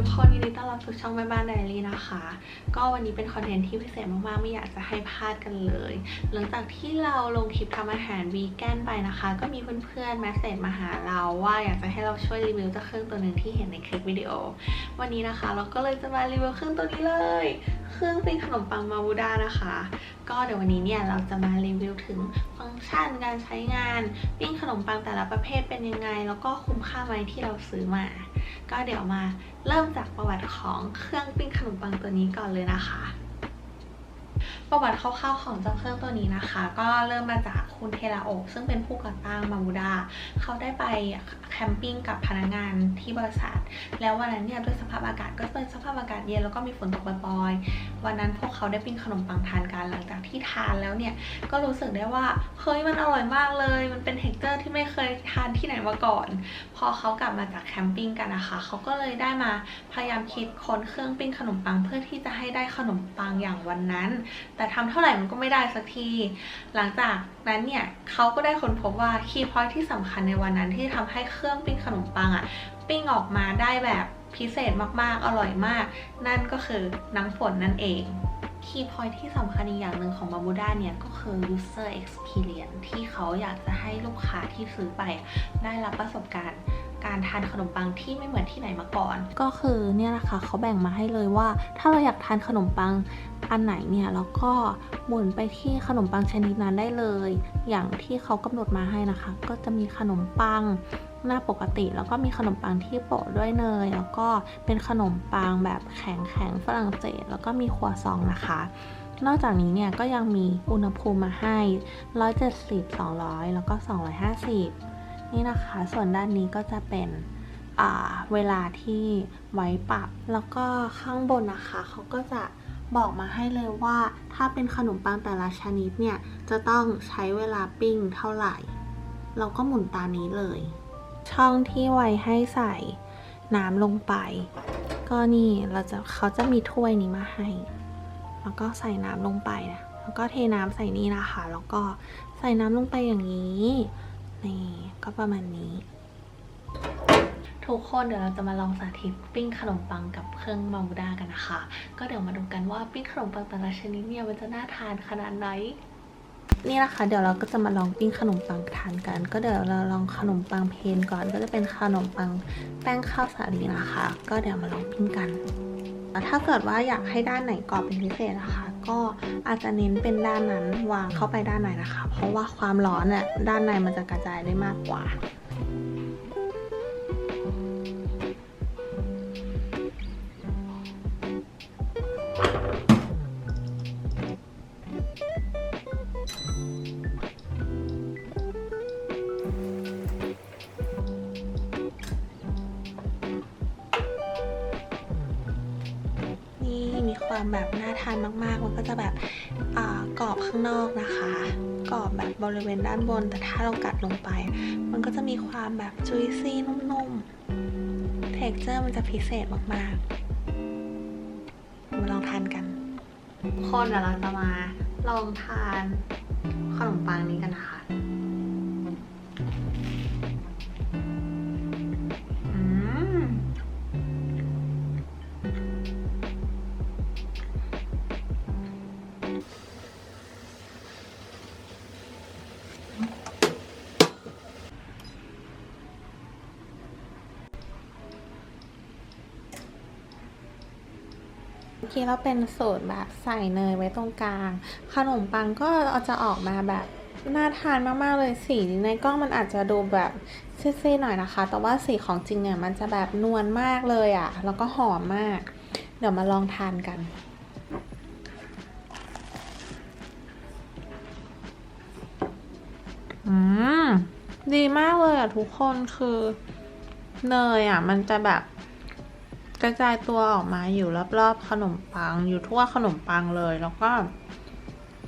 ทุกคนยินดีต้อนรับสู่ช่องแม่บ้านไดอารี่นะคะ ก็วันนี้เป็นคอนเทนต์ที่พิเศษมากๆ ไม่อยากจะให้พลาดกันเลย หลังจากที่เราลงคลิปทำอาหารวีแกนไปนะคะ ก็มีเพื่อนๆแมสเซจมาหาเราว่าอยากจะให้เราช่วยรีวิวเจ้าเครื่องตัวหนึ่งที่เห็นในคลิปวิดีโอ วันนี้นะคะ เราก็เลยจะมารีวิวเครื่องตัวนี้เลย เครื่องปิ้งขนมปังมาบูดานะคะ ก็เดี๋ยววันนี้เนี่ยเราจะมารีวิวถึงฟังก์ชันการใช้งาน ปิ้งขนมปังแต่ละประเภทเป็นยังไง แล้วก็คุ้มค่าไหมที่เราซื้อมา ก็เดี๋ยวมาเริ่มจากประวัติของเครื่องปิ้งขนมปังตัวนี้ก่อนเลยนะคะ ประวัติคร่าวๆของเจ้าเครื่องตัวนี้นะคะ ก็เริ่มมาจากคุณเทราโอะซึ่งเป็นผู้ก่อตั้งมาบูดา เขาได้ไปแคมปิ้งกับพนักงานที่บริษัท แล้ววันนั้นเนี่ยด้วยสภาพอากาศก็เป็นสภาพอากาศเย็นแล้วก็มีฝนตกปล่อยๆวันนั้นพวกเขาได้ปิ้งขนมปังทานกันหลังจากที่ทานแล้วเนี่ยก็รู้สึกได้ว่าเฮ้ยมันอร่อยมากเลย มันเป็นเท็กเจอร์ที่ไม่เคยทานที่ไหนมาก่อน พอเขากลับมาจากแคมปิ้งกันนะคะเขาก็เลยได้มาพยายามคิดค้นเครื่องปิ้งขนมปังเพื่อที่จะให้ได้ขนมปังอย่างวันนั้นแต่ทำเท่าไหร่มันก็ไม่ได้สักที หลังจากนั้นเนี่ยเขาก็ได้ค้นพบว่าคีย์พอยที่สำคัญในวันนั้นที่ทำให้เครื่องปิ้งขนมปังอะปิ้งออกมาได้แบบพิเศษมากๆ อร่อยมาก นั่นก็คือน้ำฝนนั่นเองคีย์พอยที่สำคัญอีกอย่างหนึ่งของ b a b u d a เนี่ย ก็คือ user experience ที่เขาอยากจะให้ลูกค้าที่ซื้อไปได้รับประสบการณ์ การทานขนมปังที่ไม่เหมือนที่ไหนมาก่อน ก็คือเนี่ยนะคะเขาแบ่งมาให้เลยว่า ถ้าเราอยากทานขนมปังอันไหนเนี่ยแล้วก็หมุนไปที่ขนมปังชนิดนั้นได้เลย อย่างที่เขากำหนดมาให้นะคะ ก็จะมีขนมปังหน้าปกติแล้วก็มีขนมปังที่โปะด้วยเนย แล้วก็เป็นขนมปังแบบแข็งแข็งๆฝรั่งเศส แล้วก็มีขวซองนะคะ นอกจากนี้เนี่ยก็ยังมีอุณหภูมิมาให้ 170 200 แล้วก็ 250 นี่นะคะ ส่วนด้านนี้ก็จะเป็นเวลาที่ไว้ปรับ แล้วก็ข้างบนนะคะเขาก็จะบอกมาให้เลยว่าถ้าเป็นขนมปังแต่ละชนิดเนี่ย จะต้องใช้เวลาปิ้งเท่าไหร่ เราก็หมุนตานี้เลย ช่องที่ไว้ให้ใส่น้ำลงไป ก็นี่เราจะเขาจะมีถ้วยนี้มาให้ แล้วก็ใส่น้ำลงไปนะแล้วก็เทน้ำใส่นี่นะคะ แล้วก็ใส่น้ำลงไปอย่างนี้ นี่ก็ประมาณนี้ ทุกคนเดี๋ยวเราจะมาลองสาธิตปิ้งขนมปังกับเครื่องมาบูดากันนะคะ ก็เดี๋ยวมาดูกันว่าปิ้งขนมปังแต่ละชนิดเนี่ยมันจะน่าทานขนาดไหนนี่นะคะเดี๋ยวเราก็จะมาลองปิ้งขนมปังทานกัน ก็เดี๋ยวเราลองขนมปังเพนก่อน ก็จะเป็นขนมปังแป้งข้าวสาลีนะคะ ก็เดี๋ยวมาลองปิ้งกัน ถ้าเกิดว่าอยากให้ด้านไหนกรอบเป็นพิเศษนะคะ ก็อาจจะเน้นเป็นด้านนั้นวางเข้าไปด้านในนะคะ เพราะว่าความร้อนเนี่ยด้านในมันจะกระจายได้มากกว่า ความแบบน่าทานมากๆ มันก็จะแบบกรอบข้างนอกนะคะ กรอบแบบบริเวณด้านบน แต่ถ้าเรากัดลงไป มันก็จะมีความแบบจุยซี่นุ่มๆ เท็กเจอร์มันจะพิเศษมากๆ มาลองทานกัน คนเดี๋ยวเราจะมาลองทานขนมปังนี้กันนะคะ กี้เราเป็นสูตรแบบใส่เนยไว้ตรงกลาง ขนมปังก็จะออกมาแบบน่าทานมาก ๆ เลยสีในกล้องมันอาจจะดูแบบซีดๆหน่อยนะคะ แต่ว่าสีของจริงเนี่ยมันจะแบบนวลมากเลยอะ่ะ แล้วก็หอมมาก เดี๋ยวมาลองทานกันอืมดีมากเลยอะทุกคนคือเนยอะ มันจะแบบ กระจายตัวออกมาอยู่รอบๆขนมปัง อยู่ทั่วขนมปังเลย แล้วก็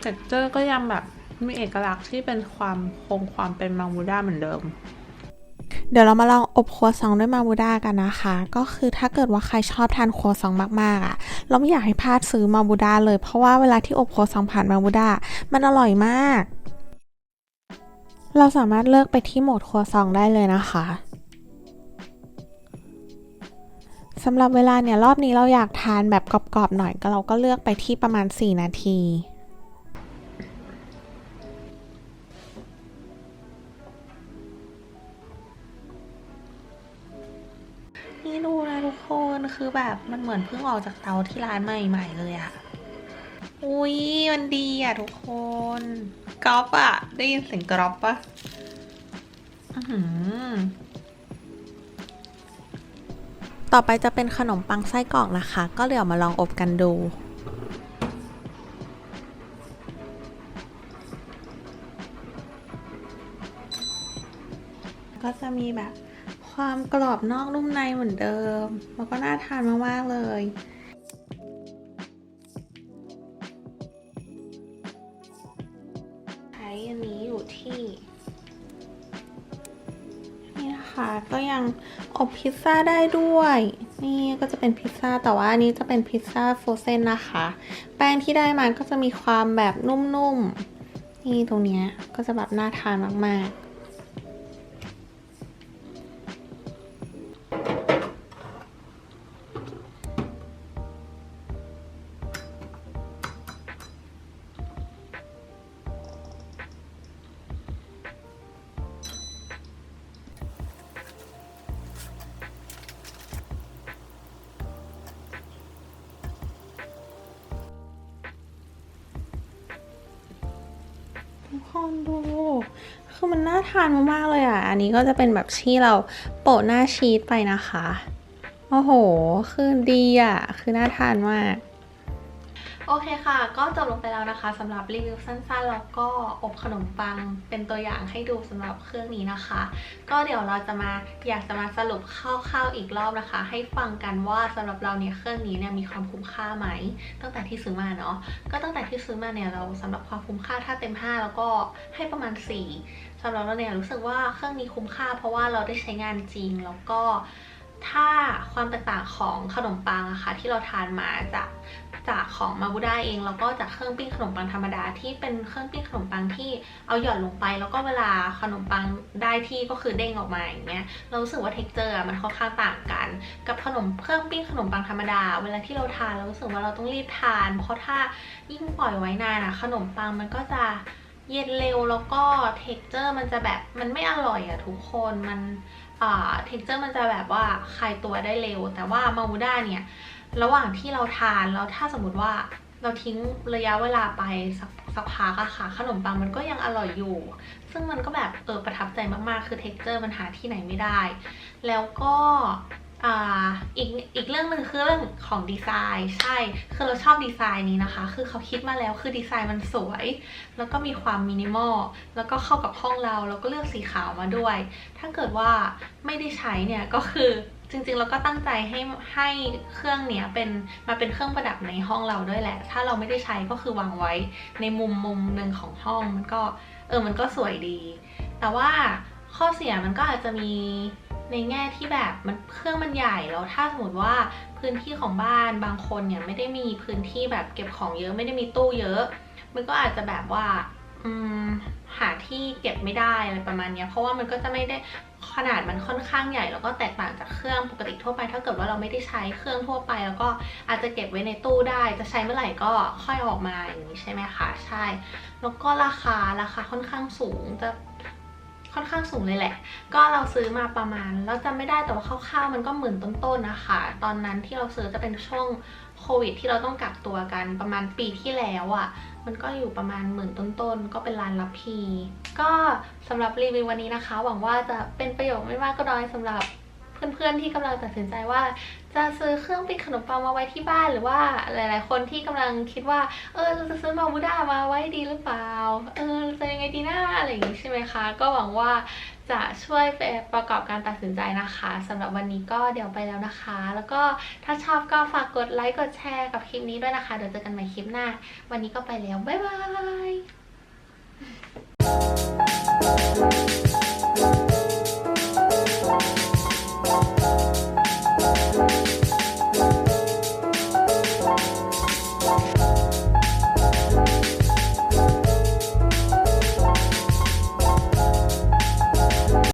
เท็กเจอร์ก็ยังแบบมีเอกลักษณ์ที่เป็นความคงความเป็นมังบูด้าเหมือนเดิม เดี๋ยวเรามาลองอบครัวซองด้วยมาบูด้ากันนะคะ ก็คือถ้าเกิดว่าใครชอบทานครัวซองมากๆอะ่ะ เราไม่อยากให้พลาดซื้อมาบูด้าเลย เพราะว่าเวลาที่อบครัวซองผ่านมาบูด้ามันอร่อยมาก เราสามารถเลือกไปที่โหมดครัวซองได้เลยนะคะ สำหรับเวลาเนี่ยรอบนี้เราอยากทานแบบกรอบๆหน่อยก็เราก็เลือกไปที่ประมาณ 4 นาทีนี่ดูนะทุกคนคือแบบมันเหมือนเพิ่งออกจากเตาที่ร้านใหม่ๆเลยอะอุ้ยมันดีอะทุกคนกรอบอะได้ยินเสียงกรอบปะอื้อหือ ต่อไปจะเป็นขนมปังไส้กรอกนะคะ ก็เดี๋ยวมาลองอบกันดูก็จะมีแบบความกรอบนอกนุ่มในเหมือนเดิม แล้วก็น่าทานมาก ๆ เลย ใช้อันนี้อยู่ที่ นะคะ ก็ยังอบพิซซ่าได้ด้วย นี่ก็จะเป็นพิซซ่าแต่ว่าอันนี้จะเป็นพิซซ่าโฟรเซนนะคะ แป้งที่ได้มาก็จะมีความแบบนุ่มๆนี่ตรงเนี้ยก็จะแบบน่าทานมากๆ คนดูคือมันน่าทานมากๆเลยอะ อันนี้ก็จะเป็นแบบที่เราโปะหน้าชีสไปนะคะ โอ้โห คือดีอะ คือน่าทานมาก โอเคค่ะ ก็จบลงไปแล้วนะคะสำหรับรีวิวสั้นๆ แล้วก็อบขนมปังเป็นตัวอย่างให้ดูสำหรับเครื่องนี้นะคะ ก็เดี๋ยวเราจะมาอยากจะมาสรุปคร่าวๆอีกรอบนะคะ ให้ฟังกันว่าสำหรับเราเนี่ยเครื่องนี้เนี่ยมีความคุ้มค่าไหม ตั้งแต่ที่ซื้อมาเนาะก็ตั้งแต่ที่ซื้อมาเนี่ยเราสำหรับความคุ้มค่าถ้าเต็ม 5 แล้วก็ให้ประมาณ 4สำหรับเราเนี่ยรู้สึกว่าเครื่องนี้คุ้มค่า เพราะว่าเราได้ใช้งานจริงแล้วก็ถ้าความแตกต่างของขนมปังอะค่ะที่เราทานมาจาก จากของมาบูด้าเองแล้วก็จากเครื่องปิ้งขนมปังธรรมดาที่เป็นเครื่องปิ้งขนมปังที่เอาหย่อนลงไป แล้วก็เวลาขนมปังได้ที่ก็คือเด้งออกมาอย่างเงี้ยเรารู้สึกว่าเท็กเจอร์มันค่อนข้างต่างกัน กับขนมเครื่องปิ้งขนมปังธรรมดา เวลาที่เราทานเรารู้สึกว่าเราต้องรีบทาน เพราะถ้ายิ่งปล่อยไว้นานอะขนมปังมันก็จะเย็นเร็วแล้วก็เท็กเจอร์มันจะแบบมันไม่อร่อยอะทุกคนมันอ่าเท็กเจอร์มันจะแบบว่าคลายตัวได้เร็ว แต่ว่ามาบูด้าเนี่ย ระหว่างที่เราทานแล้วถ้าสมมติว่าเราทิ้งระยะเวลาไปสักสักพักอะค่ะ ขนมปังมันก็ยังอร่อยอยู่ ซึ่งมันก็แบบเออประทับใจมากๆ คือเท็กเจอร์มันหาที่ไหนไม่ได้ แล้วก็อ,อีกอีกเรื่องหนึ่งคือเรื่องของดีไซน์ใช่ คือเราชอบดีไซน์นี้นะคะ คือเขาคิดมาแล้วคือดีไซน์มันสวย แล้วก็มีความมินิมอลแล้วก็เข้ากับห้องเรา แล้วก็เลือกสีขาวมาด้วย ถ้าเกิดว่าไม่ได้ใช้เนี่ยก็คือ จริงๆเราก็ตั้งใจให้ให้เครื่องเนี้ยเป็นมาเป็นเครื่องประดับในห้องเราด้วยแหละ ถ้าเราไม่ได้ใช้ก็คือวางไว้ในมุมมุมหนึ่งของห้องมันก็เออมันก็สวยดี แต่ว่าข้อเสียมันก็อาจจะมีในแง่ที่แบบมันเครื่องมันใหญ่แล้วถ้าสมมติว่าพื้นที่ของบ้านบางคนเนี่ยไม่ได้มีพื้นที่แบบเก็บของเยอะไม่ได้มีตู้เยอะ มันก็อาจจะแบบว่าอืมหาที่เก็บไม่ได้อะไรประมาณนี้เพราะว่ามันก็จะไม่ได้ ขนาดมันค่อนข้างใหญ่แล้วก็แตกต่างจากเครื่องปกติทั่วไปถ้าเกิดว่าเราไม่ได้ใช้เครื่องทั่วไป แล้วก็อาจจะเก็บไว้ในตู้ได้ จะใช้เมื่อไหร่ก็ค่อยออกมาอย่างนี้ใช่ไหมคะใช่ แล้วก็ราคาราคาค่อนข้างสูงจะ ค่อนข้างสูงเลยแหละ ก็เราซื้อมาประมาณเราจำไม่ได้แต่ว่าคร่าวๆมันก็หมื่นต้นๆนะคะ ตอนนั้นที่เราซื้อจะเป็นช่วงโควิด ที่เราต้องกักตัวกันประมาณปีที่แล้วอะ่ะมันก็อยู่ประมาณหมื่นต้นๆ ก็เป็นร้านรับพี ก็สำหรับรีวิววันนี้นะคะ หวังว่าจะเป็นประโยชน์ไม่มากก็น้อยสำหรับ เพื่อนๆที่กำลังตัดสินใจว่า จะซื้อเครื่องปิ้งขนมปังมาไว้ที่บ้านหรือว่าหลาย ๆ คนที่กำลังคิดว่า เออเราจะซื้อมาบูด้ามาไว้ดีหรือเปล่า เออจะยังไงดีหนะอะไรอย่างนี้ใช่ไหมคะ ก็หวังว่าจะช่วยปประกอบการตัดสินใจนะคะสำหรับวันนี้ก็เดี๋ยวไปแล้วนะคะ แล้วก็ถ้าชอบก็ฝากกดไลค์กดแชร์กับคลิปนี้ด้วยนะคะเดี๋ยวเจอกันใหม่คลิปหน้า วันนี้ก็ไปแล้ว บ๊ายบาย